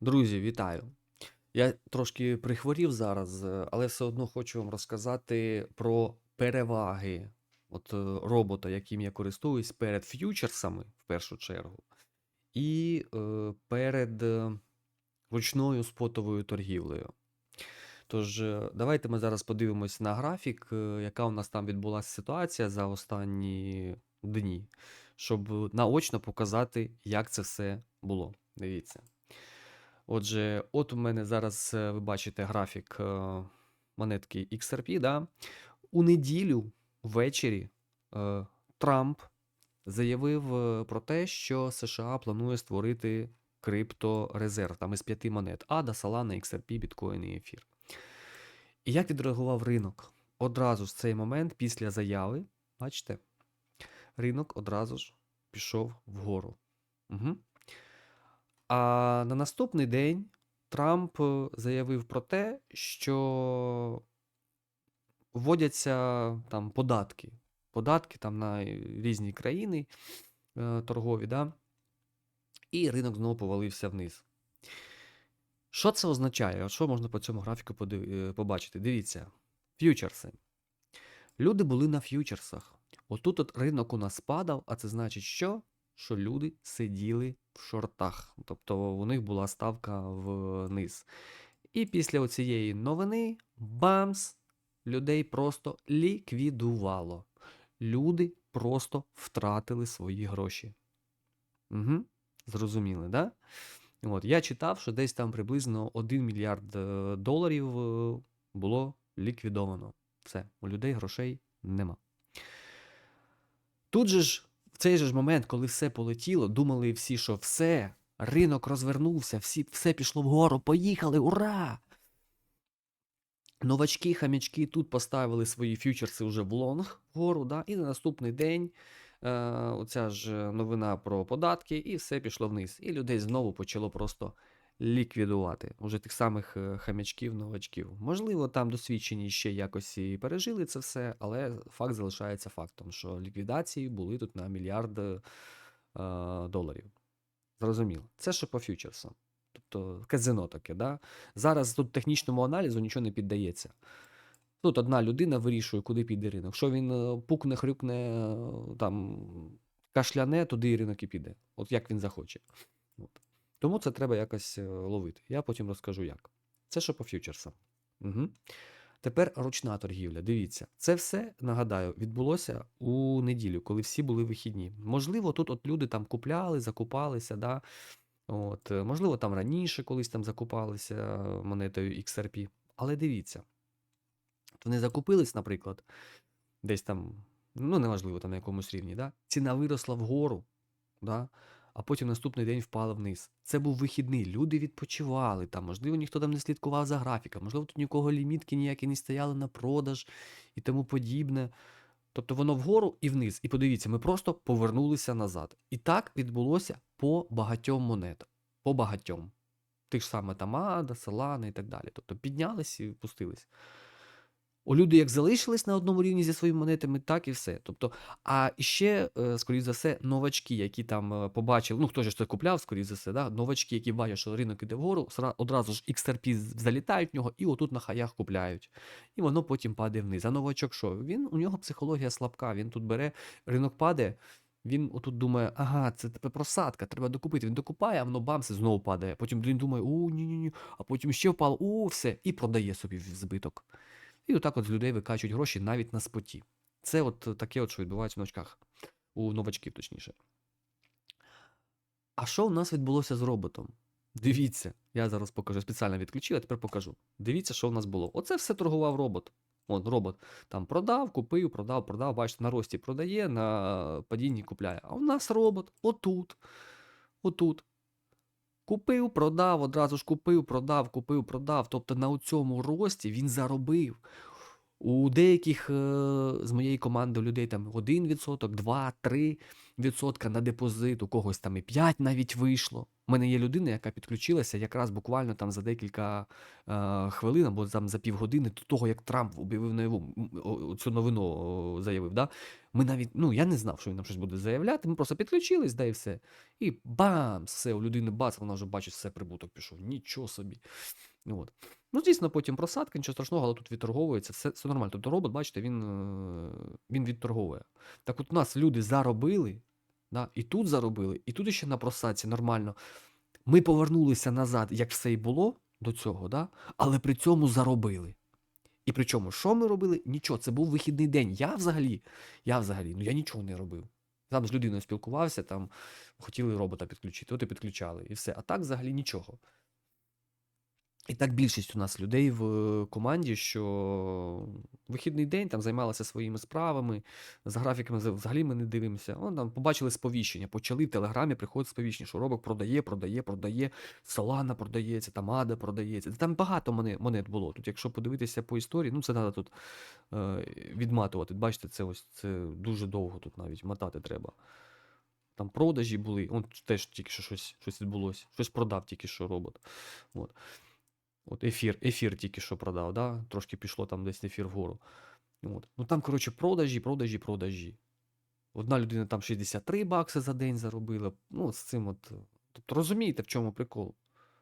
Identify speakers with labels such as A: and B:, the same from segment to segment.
A: Друзі, вітаю! Я трошки прихворів зараз, е, але все одно хочу вам розказати про переваги от, е, робота, яким я користуюсь перед ф'ючерсами в першу чергу, і е, перед е, ручною спотовою торгівлею. Тож, давайте ми зараз подивимось на графік, яка у нас там відбулася ситуація за останні дні, щоб наочно показати, як це все було. Дивіться. Отже, от у мене зараз е, ви бачите графік е, монетки XRP. Да? У неділю ввечері е, Трамп заявив про те, що США планує створити крипторезерв там із п'яти монет: ADA, Solana, XRP, Bitcoin і Ефір. І як відреагував ринок? Одразу в цей момент, після заяви, бачите, ринок одразу ж пішов вгору. Угу. А на наступний день Трамп е, заявив про те, що вводяться там податки. Податки там на різні країни е, торгові, да? і ринок знову повалився вниз. Що це означає? Що можна по цьому графіку е, побачити? Дивіться, ф'ючерси. Люди були на ф'ючерсах. Отут от ринок у нас падав, а це значить що? Що люди сиділи в шортах. Тобто у них була ставка вниз. І після цієї новини бамс! Людей просто ліквідувало. Люди просто втратили свої гроші. Угу. Зрозуміли, да? От, я читав, що десь там приблизно 1 мільярд е, доларів е, було ліквідовано. Все, у людей грошей нема. Тут же ж, в цей же ж момент, коли все полетіло, думали всі, що все, ринок розвернувся, всі, все пішло вгору, поїхали, ура! Новачки, хам'ячки тут поставили свої фьючерси вже в лонг вгору, да? і на наступний день е, оця ж новина про податки, і все пішло вниз. І людей знову почало просто ліквідувати. Уже тих самих е, хам'ячків, новачків. Можливо, там досвідчені ще якось і пережили це все, але факт залишається фактом, що ліквідації були тут на мільярд е, доларів. Зрозуміло. Це ще по фьючерсам. Тобто казино таке, да? Зараз тут технічному аналізу нічого не піддається. Тут одна людина вирішує, куди піде ринок. Що він е, пукне, хрюкне, е, там, кашляне, туди і ринок і піде. От як він захоче. От. Тому це треба якось е, ловити. Я потім розкажу як. Це що по фьючерсам. Угу. Тепер ручна торгівля. Дивіться, це все, нагадаю, відбулося у неділю, коли всі були вихідні. Можливо, тут от люди там купляли, закупалися, да? От, е, можливо, там раніше колись там закупалися монетою XRP. Але дивіться, вони закупились, наприклад, десь там, ну неважливо, там на якомусь рівні, да? ціна виросла вгору, да? А потім наступний день впала вниз. Це був вихідний, люди відпочивали, там, можливо, ніхто там не слідкував за графіком, можливо, тут нікого лімітки ніякі не стояли на продаж і тому подібне. Тобто воно вгору і вниз. І подивіться, ми просто повернулися назад. І так відбулося по багатьом монетам. По багатьом. Тих ж саме там Ада, Солана і так далі. Тобто піднялись і пустились. У люди як залишились на одному рівні зі своїми монетами, так і все. Тобто, а ще, е, скоріш за все, новачки, які там е, побачили, ну хто ж це купляв, скоріш за все, да? новачки, які бачать, що ринок іде вгору, одразу ж XRP залітають в нього і отут на хаях купляють. І воно потім падає вниз. А новачок що? Він, у нього психологія слабка, він тут бере, ринок падає, він отут думає, ага, це тепер просадка, треба докупити. Він докупає, а воно бамс і знову падає. Потім він думає, о, ні-ні-ні, а потім ще впало, о, все, і продає собі в збиток. І отак от з людей викачують гроші навіть на споті. Це от таке, от, що відбувається в новачках, у новачків, точніше. А що у нас відбулося з роботом? Дивіться, я зараз покажу, спеціально відключив, а тепер покажу. Дивіться, що в нас було. Оце все торгував робот. От робот там продав, купив, продав, продав. Бачите, на рості продає, на падінні купляє. А у нас робот отут. Отут. Купив, продав, одразу ж купив, продав, купив, продав. Тобто на цьому рості він заробив. У деяких е, з моєї команди людей там 1%, 2, 3. Відсотка на депозит, у когось там і 5 навіть вийшло. У мене є людина, яка підключилася якраз буквально там за декілька е, хвилин або там за півгодини до того, як Трамп об'явив нову цю новину заявив. Да? Ми навіть, ну я не знав, що він нам щось буде заявляти. Ми просто підключились, да і все. І бам! Все, у людини бац, вона вже бачить, все, прибуток пішов. Нічого собі. От. Ну, дійсно, потім просадка, нічого страшного, але тут відторговується, все, все нормально. Тобто робот, бачите, він, е, він відторговує. Так от у нас люди заробили, да, і тут заробили, і тут ще на просадці нормально. Ми повернулися назад, як все і було до цього, да, але при цьому заробили. І причому, що ми робили? Нічого, це був вихідний день. Я взагалі, я взагалі, ну я нічого не робив. Там з людиною спілкувався, там хотіли робота підключити, от і підключали, і все. А так взагалі нічого. І так більшість у нас людей в е, команді, що вихідний день там займалися своїми справами, за графіками взагалі ми не дивимося. Вон там побачили сповіщення, почали в Телеграмі приходить сповіщення, що робок продає, продає, продає, Solana продається, там Ада продається. Там багато монет було. Тут, якщо подивитися по історії, ну це треба тут е, відматувати. Бачите, це ось це дуже довго тут навіть мотати треба. Там продажі були, он теж тільки що щось, щось відбулося. Щось продав тільки що робот. От. От ефір, ефір тільки що продав, да? трошки пішло там десь ефір вгору. От. Ну там, коротше, продажі, продажі, продажі. Одна людина там 63 бакси за день заробила. Ну, з цим от. Тобто розумієте, в чому прикол?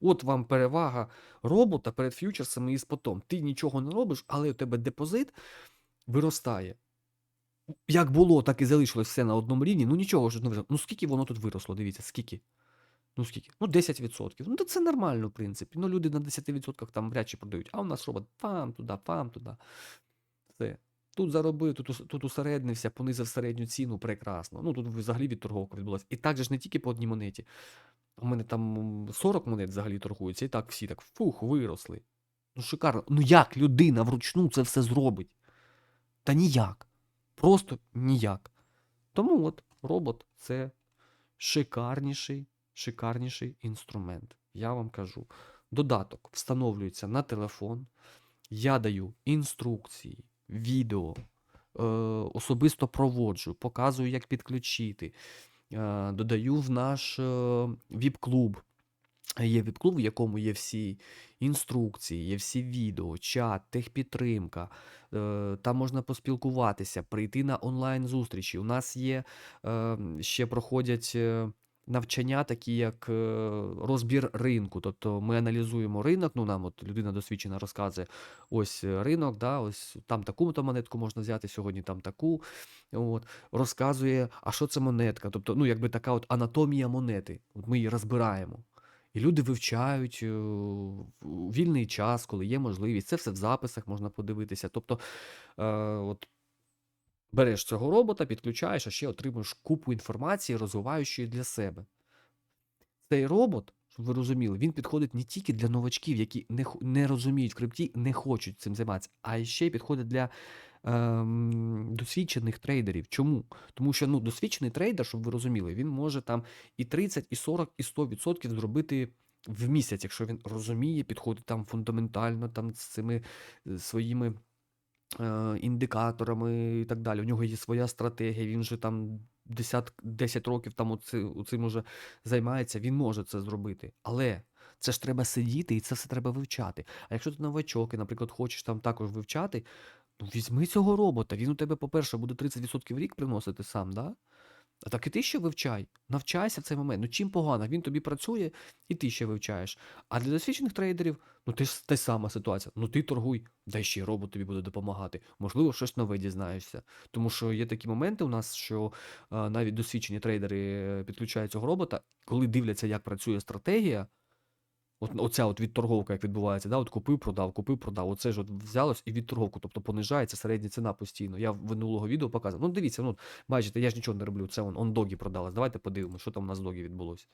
A: От вам перевага робота перед ф'ючерсами і спотом. Ти нічого не робиш, але у тебе депозит виростає. Як було, так і залишилось все на одному рівні. Ну нічого ж не виросло. Ну скільки воно тут виросло, дивіться, скільки? Ну скільки? Ну 10%. Ну то це нормально, в принципі. Ну люди на 10% там вряд чи продають. А у нас робот пам туди, пам туди. Все. Тут заробив, тут, тут усереднився, понизив середню ціну, прекрасно. Ну тут взагалі відторговка відбулася. І так же ж не тільки по одній монеті. У мене там 40 монет взагалі торгуються, і так всі так фух, виросли. Ну шикарно. Ну як людина вручну це все зробить? Та ніяк. Просто ніяк. Тому от робот це шикарніший, шикарніший інструмент. Я вам кажу. Додаток встановлюється на телефон. Я даю інструкції, відео, е, особисто проводжу, показую, як підключити. Е, додаю в наш е, віп-клуб. Є віп-клуб, в якому є всі інструкції, є всі відео, чат, техпідтримка. Е, Там можна поспілкуватися, прийти на онлайн-зустрічі. У нас є е, ще проходять е, навчання, такі як е, розбір ринку. Тобто ми аналізуємо ринок. Ну нам от людина досвідчена розказує: ось е, ринок, да, ось там таку-то монетку можна взяти, сьогодні там таку. От, розказує, а що це монетка? Тобто, ну, якби така от анатомія монети. От ми її розбираємо. І люди вивчають е, вільний час, коли є можливість. Це все в записах можна подивитися. Тобто, е, от береш цього робота, підключаєш, а ще отримуєш купу інформації, розвиваючої для себе. Цей робот, щоб ви розуміли, він підходить не тільки для новачків, які не, не розуміють в крипті, не хочуть цим займатися, а ще й підходить для ем, досвідчених трейдерів. Чому? Тому що ну, досвідчений трейдер, щоб ви розуміли, він може там і 30, і 40, і 100% зробити в місяць, якщо він розуміє, підходить там фундаментально там з цими своїми е, індикаторами і так далі. У нього є своя стратегія, він же там 10, 10 років там оці, цим уже займається, він може це зробити. Але це ж треба сидіти і це все треба вивчати. А якщо ти новачок і, наприклад, хочеш там також вивчати, ну візьми цього робота. Він у тебе, по-перше, буде 30% в рік приносити сам, да? А так і ти ще вивчай, навчайся в цей момент. Ну чим погано, він тобі працює, і ти ще вивчаєш. А для досвідчених трейдерів, ну ти ж та сама ситуація. Ну ти торгуй, дай ще робот тобі буде допомагати. Можливо, щось нове дізнаєшся. Тому що є такі моменти у нас, що навіть досвідчені трейдери підключаються підключають цього робота, коли дивляться, як працює стратегія. От, оця от відторговка, як відбувається, да? от купив, продав, купив, продав. Оце ж от взялось і відторговку, тобто понижається середня ціна постійно. Я в минулого відео показував. Ну, дивіться, ну, бачите, я ж нічого не роблю. Це он, он догі продалось. Давайте подивимося, що там у нас догі відбулося.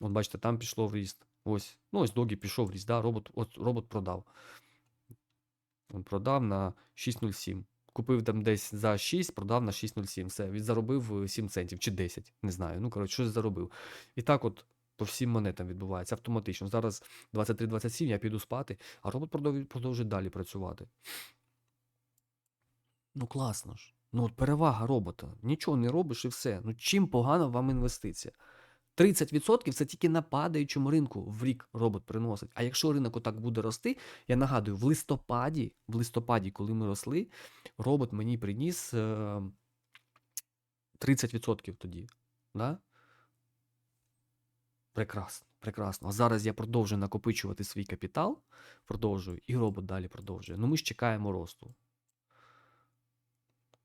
A: От бачите, там пішло в ріст. Ось. Ну, ось догі пішов в ріст, да? робот, от, робот продав. Він продав на 6,07. Купив там десь за 6, продав на 6,07. Все, він заробив е, 7 центів чи 10, не знаю. Ну, коротше, щось заробив. І так от по всім монетам відбувається автоматично. Зараз 23-27, я піду спати, а робот продовжує, далі працювати. Ну, класно ж. Ну, от перевага робота. Нічого не робиш і все. Ну, чим погана вам інвестиція? 30% це тільки на падаючому ринку в рік робот приносить. А якщо ринок отак буде рости, я нагадую, в листопаді, в листопаді, коли ми росли, робот мені приніс е, 30% тоді. Да? Прекрасно, прекрасно. А зараз я продовжую накопичувати свій капітал, продовжую, і робот далі продовжує. Ну, ми ж чекаємо росту.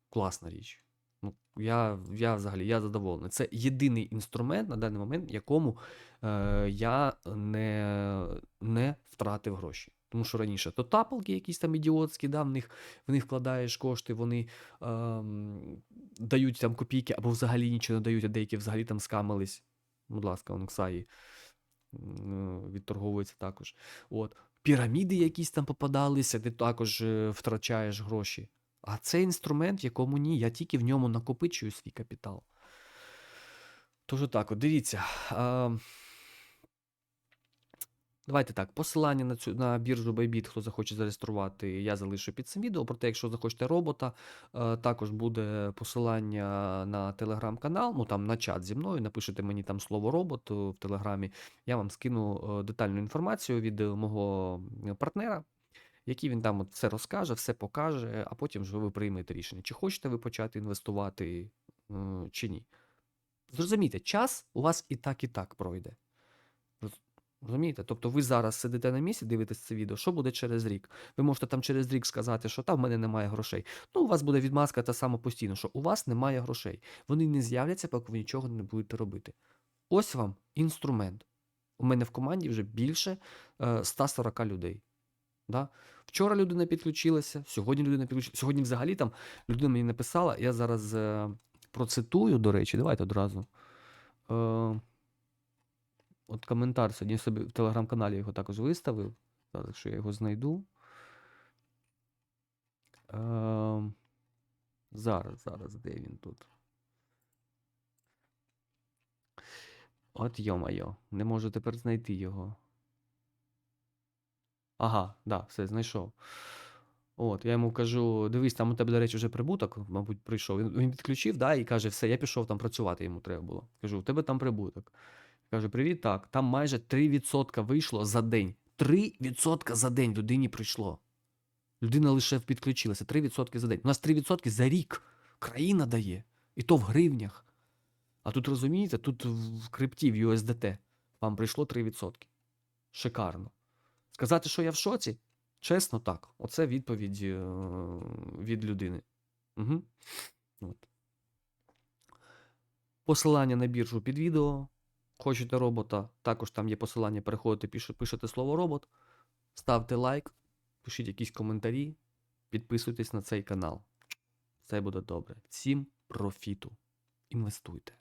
A: Класна річ. Ну, я, я взагалі я задоволений. Це єдиний інструмент на даний момент, якому е, я не, не втратив гроші. Тому що раніше то тапалки якісь там ідіотські, да, в них, в них вкладаєш кошти, вони ем, дають там копійки або взагалі нічого не дають, а деякі взагалі там скамились. Будь ласка, он Ксаї відторговується також. От. Піраміди якісь там попадалися, ти також е, втрачаєш гроші. А це інструмент, якому ні, я тільки в ньому накопичую свій капітал. Тож так, от дивіться. Давайте так, посилання на цю на біржу Bybit, хто захоче зареєструвати, я залишу під цим відео. Проте, якщо захочете робота, е, також буде посилання на телеграм-канал, ну там на чат зі мною. Напишете мені там слово робот в телеграмі. Я вам скину е, детальну інформацію від е, мого партнера який він там от все розкаже, все покаже, а потім вже ви приймете рішення, чи хочете ви почати інвестувати, чи ні. Зрозумійте, час у вас і так, і так пройде. Роз- Розумієте? Тобто ви зараз сидите на місці, дивитесь це відео, що буде через рік? Ви можете там через рік сказати, що там в мене немає грошей. Ну, у вас буде відмазка та сама постійно, що у вас немає грошей. Вони не з'являться, поки ви нічого не будете робити. Ось вам інструмент. У мене в команді вже більше е, 140 людей. Да? Вчора людина підключилася, сьогодні людина підключилася. Сьогодні взагалі там людина мені написала, я зараз е, процитую, до речі, давайте одразу. Е, от коментар сьогодні собі в телеграм-каналі його також виставив. Зараз, якщо я його знайду. Е, зараз, зараз, де він тут? От йо-майо, не можу тепер знайти його. Ага, да, все, знайшов. От, я йому кажу: дивись, там у тебе, до речі, вже прибуток, мабуть, прийшов. Він, він підключив, да, і каже, все, я пішов там працювати, йому треба було. Кажу, у тебе там прибуток. Каже, привіт, так, там майже 3% вийшло за день. 3% за день людині прийшло. Людина лише підключилася. 3% за день. У нас 3% за рік. Країна дає. І то в гривнях. А тут розумієте, тут в крипті, в USDT, вам прийшло 3%. Шикарно. Сказати, що я в шоці? Чесно, так. Оце відповідь е, від людини. Угу. От. Посилання на біржу під відео. Хочете робота, також там є посилання, переходите, пишете слово робот, ставте лайк, пишіть якісь коментарі, підписуйтесь на цей канал. Все буде добре. Всім профіту. Інвестуйте.